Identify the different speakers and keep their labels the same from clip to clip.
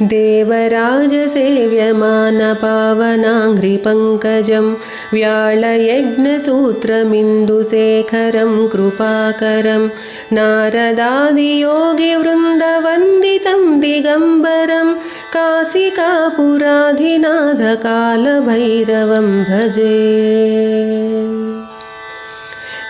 Speaker 1: देवराजसेव्यमानपावनाङ्घ्रिपङ्कजं व्याळयज्ञसूत्रमिन्दुशेखरं कृपाकरं नारदादियोगिवृन्दवन्दितं दिगम्बरं काशिकापुराधिनाथकालभैरवं भजे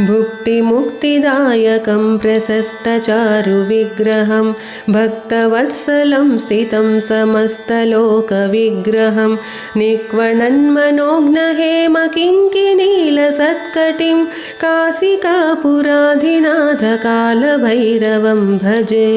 Speaker 1: भुक्तिमुक्तिदायकं प्रशस्तचारुविग्रहं भक्तवत्सलं स्थितं समस्तलोकविग्रहं निक्वणन्मनोघ्नहेमकिङ्किणीलसत्कटिं काशिकापुराधिनाथकालभैरवं भजे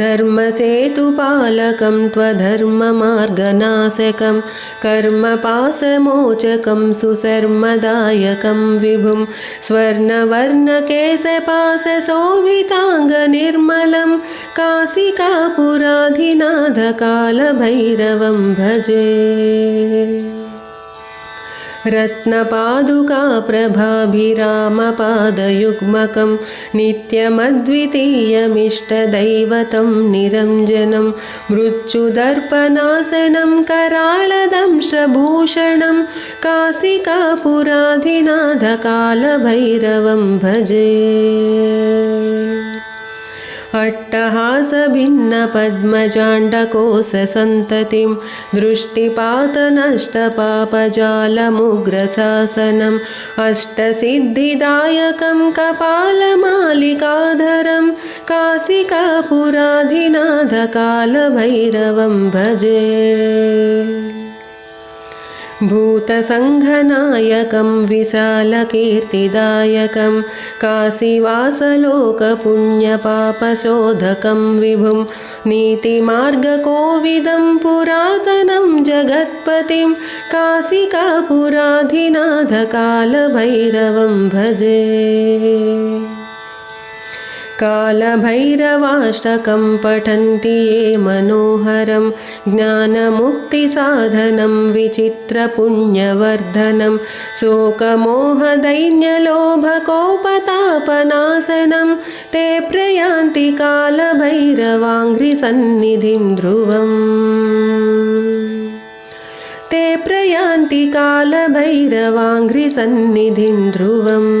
Speaker 1: धर्मसेतुपालकं त्वधर्ममार्गनाशकं कर्मपाशमोचकं सुशर्मदायकं विभुं स्वर्णवर्णकेशपाशशोभिताङ्गनिर्मलं काशिकापुराधिनाथकालभैरवं भजे रत्नपादुकाप्रभाभिरामपादयुग्मकं नित्यमद्वितीयमिष्टदैवतं निरञ्जनं मृत्युदर्पनाशनं कराळदंश्रभूषणं काशिकापुराधिनाथकालभैरवं भजे अट्टहासभिन्नपद्मजाण्डकोशसन्ततिं दृष्टिपातनष्टपापजालमुग्रशासनम् अष्टसिद्धिदायकं कपालमालिकाधरं काशिकापुराधिनाथकालभैरवं भजे भूतसङ्घनायकं विशालकीर्तिदायकं काशीवासलोकपुण्यपापशोधकं विभुं नीतिमार्गकोविदं पुरातनं जगत्पतिं काशिकापुराधिनाथकालभैरवं भजे कालभैरवाष्टकं पठन्ति ये मनोहरं ज्ञानमुक्तिसाधनं विचित्रपुण्यवर्धनं शोकमोहदैन्यलोभकोपतापनाशनं ते प्रयान्ति कालभैरवाङ्घ्रिसन्निधिं ध्रुवम्। ते प्रयान्ति कालभैरवाङ्घ्रिसन्निधिं ध्रुवम्